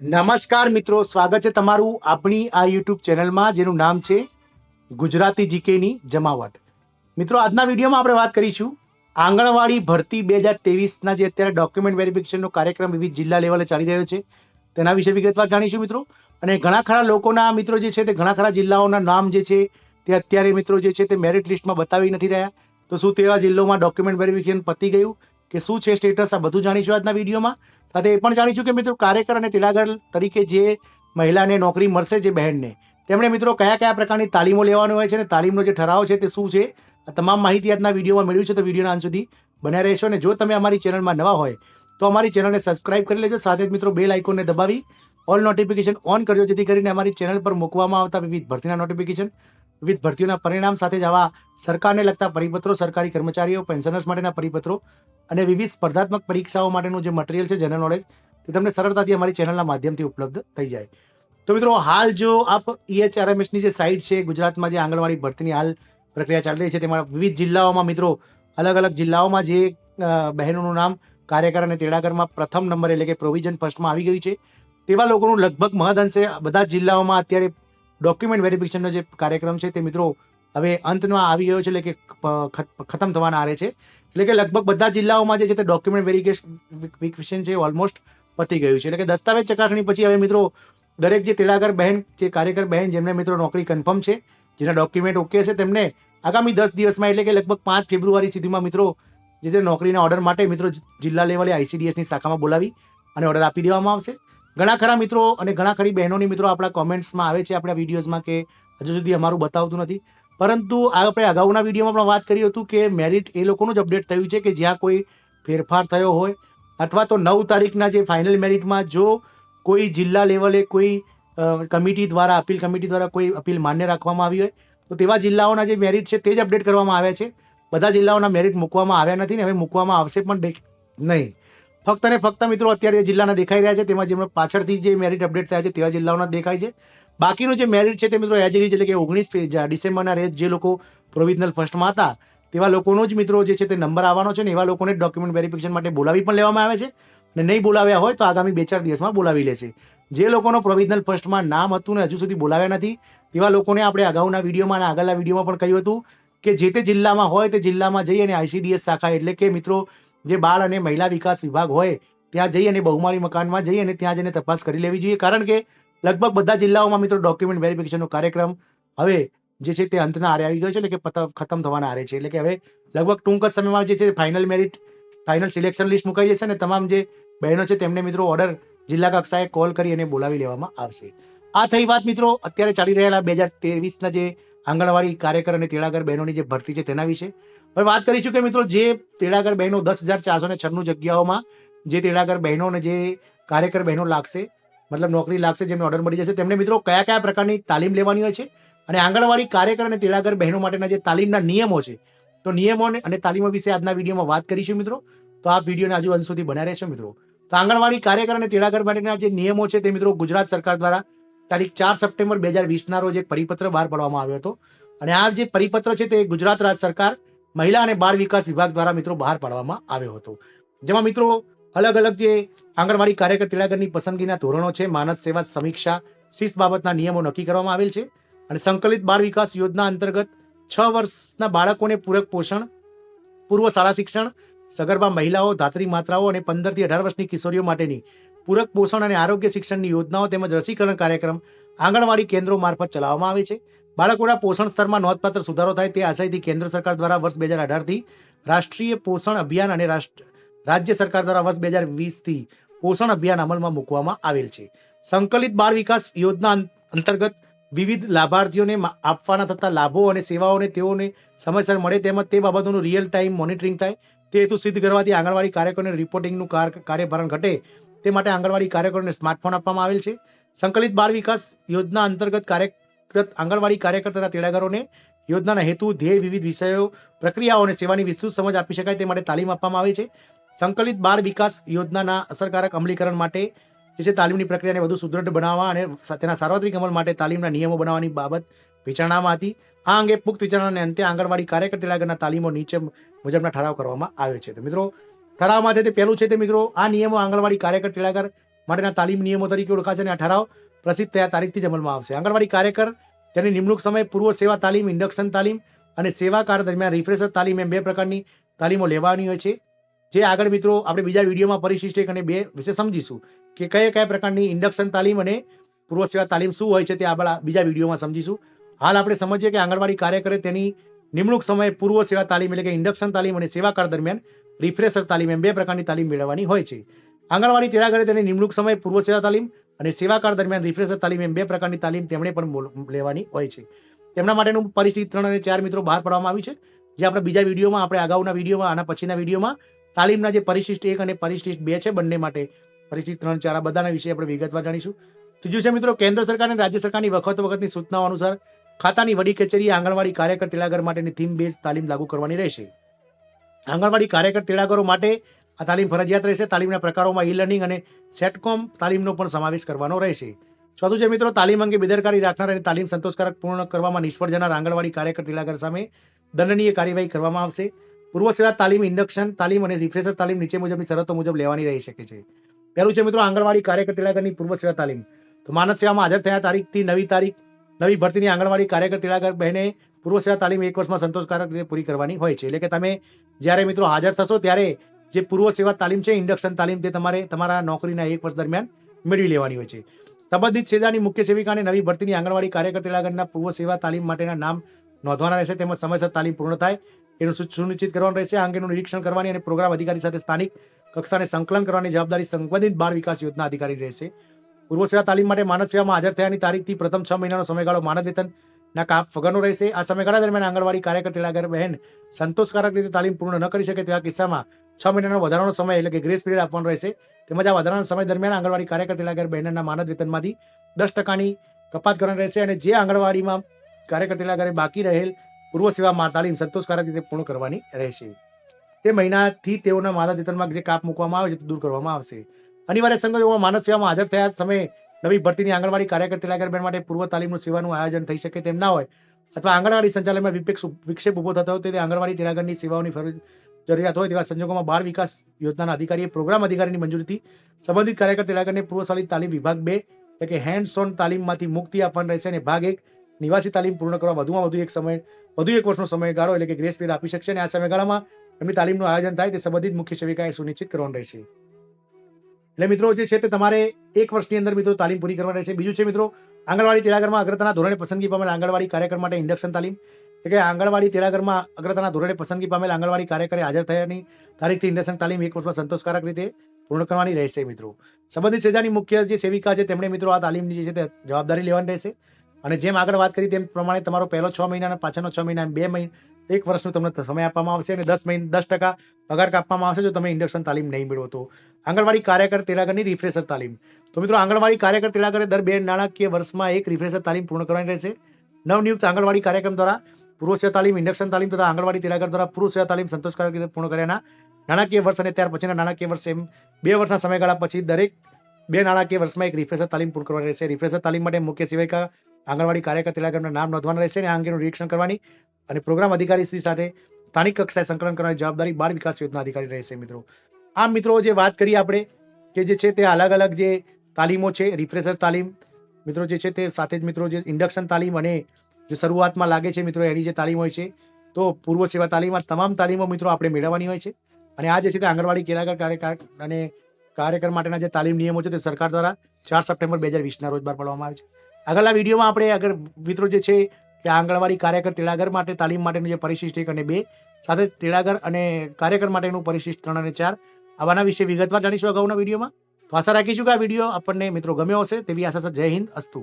નમસ્કાર મિત્રો, સ્વાગત છે તમારું આપણી આ યુટ્યુબ ચેનલમાં, જેનું નામ છે ગુજરાતી જીકેની જમાવટ. મિત્રો, આજના વિડીયોમાં આપણે વાત કરીશું આંગણવાડી ભરતી બે હજાર તેવીસના જે અત્યારે ડોક્યુમેન્ટ વેરિફિકેશનનો કાર્યક્રમ વિવિધ જિલ્લા લેવલે ચાલી રહ્યો છે, તેના વિશે વિગતવાર જાણીશું મિત્રો. અને ઘણા ખરા લોકોના મિત્રો જે છે તે ઘણા ખરા જિલ્લાઓના નામ જે છે તે અત્યારે મિત્રો જે છે તે મેરિટ લિસ્ટમાં બતાવી નથી રહ્યા. તો શું તેવા જિલ્લોમાં ડોક્યુમેન્ટ વેરિફિકેશન પતી ગયું? કે શું છે સ્ટેટસ આ બધું જાણીશું આજના વિડીયોમાં. સાથે એ પણ જાણીશું કે મિત્રો કાર્યકર અને તિલાગર તરીકે જે મહિલાને નોકરી મળશે જે બહેનને, તેમણે મિત્રો કયા કયા પ્રકારની તાલીમો લેવાની હોય છે અને તાલીમનો જે ઠરાવ છે તે શું છે, આ તમામ માહિતી આજના વિડીયોમાં મેળવી છે. તો વિડીયોના અંત સુધી બન્યા રહેશો અને જો તમે અમારી ચેનલમાં નવા હોય, તો અમારી ચેનલને સબસ્ક્રાઇબ કરી લેજો. સાથે જ મિત્રો બેલ આઇકોનને દબાવી ઓલ નોટિફિકેશન ઓન કરજો, જેથી કરીને અમારી ચેનલ પર મૂકવામાં આવતા વિવિધ ભરતીના નોટિફિકેશન વિવિધ ભરતીઓના પરિણામ સાથે જ આવા સરકારને લગતા પરિપત્રો, સરકારી કર્મચારીઓ પેન્શનર્સ માટેના પરિપત્રો અને વિવિધ સ્પર્ધાત્મક પરીક્ષાઓ માટેનું જે મટીરિયલ છે જનરલ નોલેજ તે તમને સરળતાથી અમારી ચેનલના માધ્યમથી ઉપલબ્ધ થઈ જાય. તો મિત્રો, હાલ જો આપ ઈએચઆરએમએસની જે સાઇટ છે, ગુજરાતમાં જે આંગણવાડી ભરતીની હાલ પ્રક્રિયા ચાલી રહી છે, તેમાં વિવિધ જિલ્લાઓમાં મિત્રો અલગ અલગ જિલ્લાઓમાં જે બહેનોનું નામ કાર્યકર અને તેડાગરમાં પ્રથમ નંબર એટલે કે પ્રોવિઝન ફર્સ્ટમાં આવી ગયું છે. તેવા લોકોનું લગભગ મહદઅંશે બધા જ જિલ્લાઓમાં અત્યારે ડોક્યુમેન્ટ વેરિફિકેશનનો જે કાર્યક્રમ છે તે મિત્રો હવે અંતમાં આવી ગયો છે, એટલે કે ખતમ થવાના આરે છે. એટલે કે લગભગ બધા જિલ્લાઓમાં જે છે તે ડોક્યુમેન્ટ વેરિફિકેશન છે ઓલમોસ્ટ પતી ગયું છે. એટલે કે દસ્તાવેજ ચકાસણી પછી હવે મિત્રો દરેક જે તેડાગર બહેન, જે કાર્યકર બહેન જેમને મિત્રો નોકરી કન્ફર્મ છે, જેના ડોક્યુમેન્ટ ઓકે છે, તેમને આગામી દસ દિવસમાં એટલે કે લગભગ પાંચ ફેબ્રુઆરી સુધીમાં મિત્રો જે તે નોકરીના ઓર્ડર માટે મિત્રો જિલ્લા લેવલે આઈસીડીએસની શાખામાં બોલાવી અને ઓર્ડર આપી દેવામાં આવશે. ઘણા ખરા મિત્રો અને ઘણા ખરી બહેનોની મિત્રો આપણા કોમેન્ટ્સમાં આવે છે, આપણા વિડીયોઝમાં કે હજુ સુધી અમારું બતાવતું નથી. પરંતુ આપણે અગાઉના વિડીયોમાં પણ વાત કરી હતું કે મેરિટ એ લોકોનું જ અપડેટ થયું છે કે જ્યાં કોઈ ફેરફાર થયો હોય અથવા તો નવ તારીખના જે ફાઇનલ મેરિટમાં જો કોઈ જિલ્લા લેવલે કોઈ કમિટી દ્વારા, અપીલ કમિટી દ્વારા કોઈ અપીલ માન્ય રાખવામાં આવી હોય, તો તેવા જિલ્લાઓના જે મેરિટ છે તે જ અપડેટ કરવામાં આવ્યા છે. બધા જિલ્લાઓના મેરિટ મૂકવામાં આવ્યા નથી ને હવે મૂકવામાં આવશે પણ નહીં. ફક્ત ને ફક્ત મિત્રો અત્યારે જિલ્લાના દેખાઈ રહ્યા છે, તેમાં જેમણે પાછળથી જે મેરિટ અપડેટ થયા છે, તેવા જિલ્લાઓના દેખાય છે. બાકીનું જે મેરિટ છે તે મિત્રો એજ એટલે કે ઓગણીસ ડિસેમ્બરના રેજ જે લોકો પ્રોવિઝનલ ફર્સ્ટમાં હતા, તેવા લોકોનો જ મિત્રો જે છે તે નંબર આવવાનો છે ને એવા લોકોને ડોક્યુમેન્ટ વેરિફિકેશન માટે બોલાવી પણ લેવામાં આવે છે. અને નહીં બોલાવ્યા હોય તો આગામી બે ચાર દિવસમાં બોલાવી લેશે. જે લોકોનો પ્રોવિઝનલ ફર્સ્ટમાં નામ હતું ને હજુ સુધી બોલાવ્યા નથી, તેવા લોકોને આપણે અગાઉના વિડીયોમાં અને આગળના વિડીયોમાં પણ કહ્યું હતું કે જે તે જિલ્લામાં હોય તે જિલ્લામાં જઈ અને આઈસીડીએસ શાખા એટલે કે મિત્રો જે બાળ અને મહિલા વિકાસ વિભાગ હોય, ત્યાં જઈ અને બહુમાળી મકાનમાં જઈ અને ત્યાં જઈને તપાસ કરી લેવી જોઈએ. કારણ કે લગભગ બધા જિલ્લાઓમાં મિત્રો ડોક્યુમેન્ટ વેરિફિકેશનનો કાર્યક્રમ હવે જે છે તે અંતના આરે આવી ગયો છે, એટલે કે ખતમ થવાના આરે છે. એટલે કે હવે લગભગ ટૂંક જ સમયમાં જે છે final merit final selection list મુકાઈ જશે અને તમામ જે બહેનો છે તેમને મિત્રો ઓર્ડર જિલ્લા કક્ષાએ કોલ કરી અને બોલાવી લેવામાં આવશે. આ થઈ વાત મિત્રો અત્યારે ચાલી રહેલા બે હજાર તેવીસના જે આંગણવાડી કાર્યકર અને તેડાગર બહેનોની જે ભરતી છે તેના વિશે. હવે વાત કરીશું કે મિત્રો જે તેડાગર બહેનો દસ હજાર ચારસો ને છન્નું જગ્યાઓમાં જે તેડાગર બહેનો અને જે કાર્યકર બહેનો લાગશે, મતલબ નોકરી લાગશે, જેમને ઓર્ડર મળી જશે, તેમને મિત્રો કયા કયા પ્રકારની તાલીમ લેવાની હોય છે? અને આંગણવાડી કાર્યકર અને તેડાગર બહેનો માટેના જે તાલીમના નિયમો છે, તો નિયમો અને- તાલીમો વિશે આજના વિડીયોમાં વાત કરીશું મિત્રો. તો આ વિડીયોને આજુ અંત સુધી બનાવી રહેશો મિત્રો. તો આંગણવાડી કાર્યકર અને તેડાગર માટેના જે નિયમો છે તે મિત્રો ગુજરાત સરકાર દ્વારા તારીખ ચાર સપ્ટેમ્બર બે હજાર વીસના રોજ એક પરિપત્ર બહાર પાડવામાં આવ્યો હતો. અને આ જે પરિપત્ર છે તે ગુજરાત રાજ્ય સરકાર, મહિલા અને બાળ વિકાસ વિભાગ દ્વારા મિત્રો બહાર પાડવામાં આવ્યો હતો. જેમાં મિત્રો અલગ અલગ જે આંગણવાડી કાર્યકર તેડાગરની પસંદગીના ધોરણો છે, માનદ સેવા સમીક્ષા, શિસ્ત બાબતના નિયમો નક્કી કરવામાં આવેલ છે અને સંકલિત બાળ વિકાસ યોજના અંતર્ગત છ વર્ષના બાળકોને પૂરક પોષણ, પૂર્વ શાળા શિક્ષણ, સગર્ભા મહિલાઓ, ધાત્રી માત્રાઓ અને પંદરથી અઢાર વર્ષની કિશોરીઓ માટેની પૂરક પોષણ અને આરોગ્ય શિક્ષણની યોજનાઓ તેમજ રસીકરણ કાર્યક્રમ આંગણવાડી કેન્દ્રો મારફત ચલાવવામાં આવે છે. બાળકોના પોષણ સ્તરમાં નોંધપાત્ર સુધારો થાય તે આશયથી કેન્દ્ર સરકાર દ્વારા વર્ષ બે હજાર અઢારથી રાષ્ટ્રીય પોષણ અભિયાન અને રાજ્ય સરકાર દ્વારા વર્ષ બે હજાર વીસથી પોષણ અભિયાન અમલમાં મૂકવામાં આવેલ છે. સંકલિત બાળ વિકાસ યોજના અંતર્ગત વિવિધ લાભાર્થીઓને આપવાના થતા લાભો અને સેવાઓને તેઓને સમયસર મળે તેમજ તે બાબતોનું રિયલ ટાઈમ મોનિટરિંગ થાય. તે હેતુ સિદ્ધ કરવાથી આંગણવાડી કાર્યકરોને રિપોર્ટિંગનું કાર- કાર્યભારણ ઘટે તે માટે આંગણવાડી કાર્યકરોને સ્માર્ટફોન આપવામાં આવેલ છે. સંકલિત બાળ વિકાસ યોજના અંતર્ગત કાર્યરત આંગણવાડી કાર્યકર તથા તેડાગરોને યોજનાના હેતુ, ધ્યેય, વિવિધ વિષયો, પ્રક્રિયાઓ અને સેવાની વિસ્તૃત સમજ આપી શકાય તે માટે તાલીમ આપવામાં આવે છે. સંકલિત બાળ વિકાસ યોજનાના અસરકારક અમલીકરણ માટે જે છે તાલીમની પ્રક્રિયાને વધુ સુદૃઢ બનાવવા અને તેના સાર્વત્રિક અમલ માટે તાલીમના નિયમો બનાવવાની બાબત વિચારણામાં હતી. આ અંગે પુખ્ત વિચારણાને અંતે આંગણવાડી કાર્યકર તેડાગરના તાલીમો નીચે મુજબના ઠરાવ કરવામાં આવ્યો છે. તો મિત્રો ઠરાવમાં છે તે પહેલું છે તે મિત્રો, આ નિયમો આંગણવાડી કાર્યકર ટેડાગર માટેના તાલીમ નિયમો તરીકે ઓળખાશે અને આ ઠરાવ પ્રસિદ્ધ થયા તારીખથી જ અમલમાં આવશે. આંગણવાડી કાર્યકર તેની નિમણૂક સમયે પૂર્વ સેવા તાલીમ ઇન્ડક્શન તાલીમ અને સેવા કાર્ય દરમિયાન રિફ્રેશર તાલીમ એમ બે પ્રકારની તાલીમો લેવાની હોય છે. જે આગળ મિત્રો આપણે બીજા વિડીયોમાં પરિશિષ્ટ અને બે વિશે સમજીશું કે કયા કયા પ્રકારની ઇન્ડક્શન તાલીમ અને પૂર્વ સેવા તાલીમ શું હોય છે તે આપણે બીજા વિડીયોમાં સમજીશું. હાલ આપણે સમજીએ કે આંગણવાડી કાર્યકરે તેની નિમણૂક સમયે પૂર્વ સેવા તાલીમ એટલે કે ઇન્ડક્શન તાલીમ અને સેવા કાળ દરમિયાન રિફ્રેશર તાલીમ એમ બે પ્રકારની તાલીમ મેળવવાની હોય છે. આંગણવાડી તેડાગરે તેની નિમણૂક સમયે પૂર્વ સેવા તાલીમ અને સેવાકાળ દરમિયાન રિફ્રેશર તાલીમ એમ બે પ્રકારની તાલીમ તેમણે પણ લેવાની હોય છે. તેમના માટેનું પરિસ્થિતિ ત્રણ અને ચાર મિત્રો બહાર પાડવામાં આવ્યું છે. જે આપણે બીજા વિડીયોમાં, આપણે અગાઉના વિડીયોમાં, આના પછીના વિડીયોમાં તાલીમના જે પરિશિષ્ટ એક અને પરિશિષ્ટ બે છે બંને માટે પરિશિષ્ટ ત્રણ ચાર બધાના વિશે આપણે વિગતવાર જાણીશું. ત્રીજું છે મિત્રો, કેન્દ્ર સરકાર અને રાજ્ય સરકારની વખત વખતની સૂચનાઓ અનુસાર ખાતાની વડી કચેરી, આંગણવાડી કાર્યકર તેડાગર માટેની થીમ બેઝ તાલીમ લાગુ કરવાની રહેશે. આંગણવાડી કાર્યકર તેડાગરો માટે આ તાલીમ ફરજિયાત રહેશે. તાલીમના પ્રકારોમાં ઈ લર્નિંગ અને સેટકોમ તાલીમનો પણ સમાવેશ કરવાનો રહેશે. ચોથું છે મિત્રો, તાલીમ અંગે બેદરકારી રાખનાર અને તાલીમ સંતોષકારક પૂર્ણ કરવામાં નિષ્ફળ જનાર આંગણવાડી કાર્યકર તેડાગર સામે દંડનીય કાર્યવાહી કરવામાં આવશે. પૂર્વ સેવા તાલીમ ઇન્ડક્શન તાલીમ અને રિફ્રેશર તાલીમ નીચે મુજબની શરતો મુજબ લેવાની રહી શકે છે. પહેલું છે મિત્રો, આંગણવાડી કાર્યકર તેડાગરની પૂર્વ સેવા તાલીમ. તો માનસ સેવામાં હાજર થયા તારીખથી નવી તારીખ, નવી ભરતીની આંગણવાડી કાર્યકર તેડાગર બહેને પૂર્વ સેવા તાલીમ એક વર્ષમાં સંતોષકારક રીતે પૂરી કરવાની હોય છે. એટલે કે તમે જ્યારે મિત્રો હાજર થશો ત્યારે જે પૂર્વ સેવા તાલીમ છે, ઇન્ડક્શન તાલીમ, તે તમારે તમારા નોકરીના એક વર્ષ દરમિયાન મેળવી લેવાની હોય છે. સંબંધિત સેવાની મુખ્ય સેવિકાને નવી ભરતીની આંગણવાડી કાર્યકર તેડાગરના પૂર્વ સેવા તાલીમ માટેના નામ નોંધવાના રહેશે. તેમજ સમયસર તાલીમ પૂર્ણ થાય એનું સુનિશ્ચિત કરવાનું રહેશે. આ અંગેનું નિરીક્ષણ કરવાની અને પ્રોગ્રામ અધિકારી સાથે સ્થાનિક કક્ષાને સંકલન કરવાની જવાબદારી સંબંધિત બાળ વિકાસ યોજના અધિકારી રહેશે. પૂર્વ સેવા તાલીમ માટે માનદ સેવામાં હાજર થયાની તારીખથી પ્રથમ છ મહિનાનો સમયગાળો માનદ વેતનના કાપ વગરનો રહેશે. આ સમયગાળા દરમિયાન આંગણવાડી કાર્યકર તેડાગર બહેન સંતોષકારક રીતે તાલીમ પૂર્ણ ન કરી શકે તેવા કિસ્સામાં છ મહિનાનો વધારાનો સમય એટલે કે ગ્રેસ પીરિયડ આપવાનો રહેશે. તેમજ આ વધારાના સમય દરમિયાન આંગણવાડી કાર્યકર તેડાગર બહેનના માનદ વેતનમાંથી દસ ટકાની કપાત કરવાની રહેશે અને જે આંગણવાડીમાં કાર્યકર તેડાગરે બાકી રહેલ પૂર્વ સેવા તાલીમ સંતોષકારક રીતે પૂર્ણ કરવાની રહેશે. તે મહિનાથી તેઓના માનદ વેતનમાં જે કાપ મૂકવામાં આવે છે તે દૂર કરવામાં આવશે. અનિવાર્ય સંજોગોમાં માનસ સેવામાં હાજર થયા સમયે નવી ભરતીની આંગણવાડી કાર્યકર બહેન માટે પૂર્વ તાલીમનું સેવાનું આયોજન થઈ શકે તેમ ના હોય અથવા આંગણવાડી સંચાલનમાં વિપક્ષ વિક્ષેપ ઊભો થતો હોય તો આંગણવાડી તેડાગરની સેવાઓની ફરજ, જરૂરિયાત હોય તેવા સંજોગોમાં બાળ વિકાસ યોજનાના અધિકારીએ, પ્રોગ્રામ અધિકારીની મંજૂરીથી સંબંધિત કાર્યકર તેડાગરને પૂર્વશાળી તાલીમ વિભાગ બે એટલે કે હેન્ડ્સ ઓન તાલીમમાંથી મુક્તિ આપવાની રહેશે અને ભાગ એક, નિવાસી તાલીમ પૂર્ણ કરવા વધુમાં વધુ એક સમય, વધુ એક વર્ષનો સમયગાળો એટલે કે ગ્રેસ પીરિયડ આપી શકશે અને આ સમયગાળામાં એમની તાલીમનું આયોજન થાય તે સંબંધિત મુખ્ય સેવિકાએ સુનિશ્ચિત કરવાનું રહેશે. એટલે મિત્રો, જે છે તે તમારે એક વર્ષની અંદર મિત્રો તાલીમ પૂરી કરવાની રહેશે. બીજું છે મિત્રો, આંગણવાડી તેડાગરમાં અગ્રતાના ધોરણે પસંદગી પામેલ આંગણવાડી કાર્યક્રમ માટે ઇન્ડક્શન તાલીમ. એટલે કે આંગણવાડી તેડાગરમાં અગ્રતાના ધોરણે પસંદગી પામેલ આંગણવાડી કાર્યકરે હાજર થયાની તારીખથી ઇન્ડક્શન તાલીમ એક વર્ષમાં સંતોષકારક રીતે પૂર્ણ કરવાની રહેશે મિત્રો. સંબંધિત સેજાની મુખ્ય જે સેવિકા છે તેમણે મિત્રો આ તાલીમની જે છે તે જવાબદારી લેવાની રહેશે. અને જેમ આગળ વાત કરી તેમ પ્રમાણે તમારો પહેલો છ મહિના અને પાછળનો છ મહિના બે મહિના એક વર્ષનો તમને સમય આપવામાં આવશે અને દસ મહિના દસ ટકા પગાર કાપવામાં આવશે જો તમે ઇન્ડક્શન તાલીમ નહીં મેળવો તો. આંગણવાડી કાર્યકર તેડાગરની રિફ્રેશર તાલીમ. તો મિત્રો, આંગણવાડી કાર્યકર તેડાગરે દર બે નાણાકીય વર્ષમાં એક રિફ્રેશર તાલીમ પૂર્ણ કરવાની રહેશે. નવનિયુક્ત આંગણવાડી કાર્યક્રમ દ્વારા પૂર્વ સેવા તાલીમ ઇન્ડક્શન તાલીમ તથા આંગણવાડી તેડાગર દ્વારા પૂર્વ સેવા તાલીમ સંતોષકારક રીતે પૂર્ણ કર્યાના નાણાકીય વર્ષ અને ત્યાર પછીના નાણાકીય વર્ષ એમ બે વર્ષના સમયગાળા પછી દરેક બે નાણાકીય વર્ષમાં એક રિફ્રેશર તાલીમ પૂર્ણ કરવાની રહેશે. રિફ્રેશર તાલીમ માટે મુખ્ય સેવિકા આંગણવાડી કાર્યકર તેડાગરના નામ નોંધવાના રહેશે અને આ અંગેનું નિરીક્ષણ કરવાની અને પ્રોગ્રામ અધિકારી શ્રી સાથે સ્થાનિક કક્ષાએ સંકલન કરવાની જવાબદારી બાળ વિકાસ યોજના અધિકારી રહેશે, મિત્રો. આમ, મિત્રો, જે વાત કરી આપણે કે જે છે તે અલગ અલગ જે તાલીમો છે, રિફ્રેશર તાલીમ, મિત્રો, જે છે તે સાથે જ, મિત્રો, જે ઇન્ડક્શન તાલીમ અને જે શરૂઆતમાં લાગે છે, મિત્રો, એની જે તાલીમ હોય છે, તો પૂર્વ સેવા તાલીમ આ તમામ તાલીમો, મિત્રો, આપણે મેળવવાની હોય છે. અને આ જે છે તે આંગણવાડી કેરાગર કાર્યકર અને કાર્યક્રમ માટેના જે તાલીમ નિયમો છે તે સરકાર દ્વારા ચાર સપ્ટેમ્બર બે હજાર વીસના રોજ બહાર પાડવામાં આવે છે. આગળના વિડીયોમાં આપણે આગળ મિત્રો જે છે કે આંગણવાડી કાર્યકર તેડાગર માટે તાલીમ માટેનું જે પરિશિષ્ટ એક અને બે, સાથે તેડાગર અને કાર્યકર માટેનું પરિશિષ્ટ ત્રણ અને ચાર, આવાના વિશે વિગતવાર જાણીશું અગાઉના વિડીયોમાં. તો આશા રાખીશું કે આ વીડિયો આપણને મિત્રો ગમ્યો હશે, તેવી આશા જય હિન્દ, અસ્તુ.